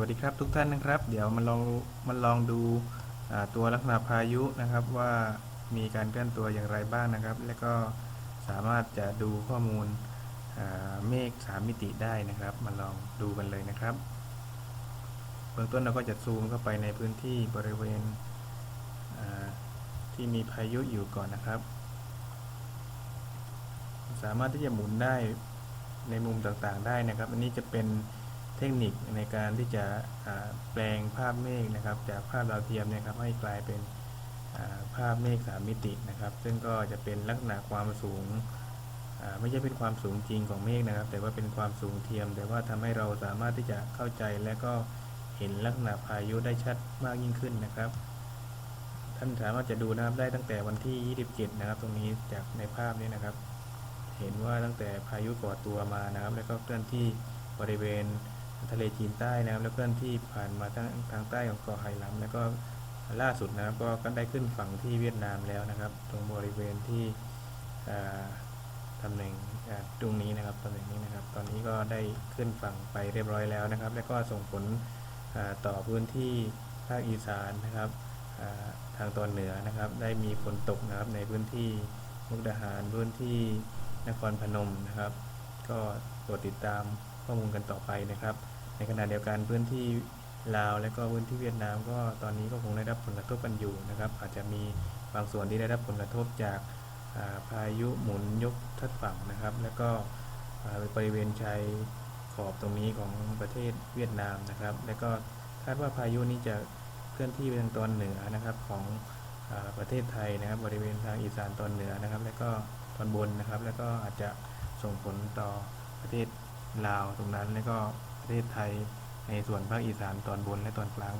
วัสดีครับทุกท่านนะครับ เดี๋ยวมาลองมาลองดูตัวลักษณะพายุนะครับว่ามีการเคลื่อนตัวอย่างไรบ้างนะครับ และก็สามารถจะดูข้อมูลเมฆสามมิติได้นะครับ มาลองดูกันเลยนะครับเบื้องต้นเราก็จะซูมเข้าไปในพื้นที่บริเวณที่มีพายุอยู่ก่อนนะครับ สามารถที่จะหมุนได้ในมุมต่างๆได้นะครับ อันนี้จะเป็น เทคนิคในการที่จะแปลงภาพเมฆนะครับ จากภาพดาวเทียมนะครับให้กลายเป็นภาพเมฆสามมิตินะครับ ซึ่งก็จะเป็นลักษณะความสูงไม่ใช่เป็นความสูงจริงของเมฆนะครับ แต่ว่าเป็นความสูงเทียม แต่ว่าทำให้เราสามารถที่จะเข้าใจและก็เห็นลักษณะพายุได้ชัดมากยิ่งขึ้นนะครับ ท่านสามารถจะดูนะครับได้ตั้งแต่วันที่ 27 นะครับ ตรงนี้จากในภาพนี้นะครับ เห็นว่าตั้งแต่พายุก่อตัวมานะครับ แล้วก็เคลื่อนที่บริเวณ ทะเลจีนใต้นะครับแล้วเคลื่อนที่ผ่านมาทางทางใต้ของเกาะไหหลำแล้วก็ล่าสุดนะครับก็ก็ได้ขึ้นฝั่งที่เวียดนามแล้วนะครับ ตรงบริเวณที่ตำแหน่งตรงนี้นะครับตำแหน่งนี้นะครับ ตอนนี้ก็ได้ขึ้นฝั่งไปเรียบร้อยแล้วนะครับ แล้วก็ส่งผลต่อพื้นที่ภาคอีสานนะครับทางตอนเหนือนะครับ ได้มีฝนตกนะครับในพื้นที่มุกดาหารพื้นที่นครพนมนะครับ ก็โปรดติดตาม ข้อมูลกันต่อไปนะครับ ในขณะเดียวกันพื้นที่ลาวและก็พื้นที่เวียดนามก็ตอนนี้ก็คงได้รับผลกระทบกันอยู่นะครับ อาจจะมีบางส่วนที่ได้รับผลกระทบจากาพายุหมุนยกทัดฝั่งนะครับ แล้วก็บริเวณชายขอบตรงนี้ของประเทศเวียดนามนะครับ แล้วก็คาดว่าพายุนี้จะเคลื่อนที่ไปทางตอนเหนือนะครับของอประเทศไทยนะครับ บริเวณทางอีสานตอนเหนือนะครับ แล้วก็ตอนบนนะครับ แล้วก็อาจจะส่งผลต่อประเทศ ลาวตรงนั้น แล้วก็ประเทศไทยในส่วนภาคอีสานตอนบนและตอนกลาง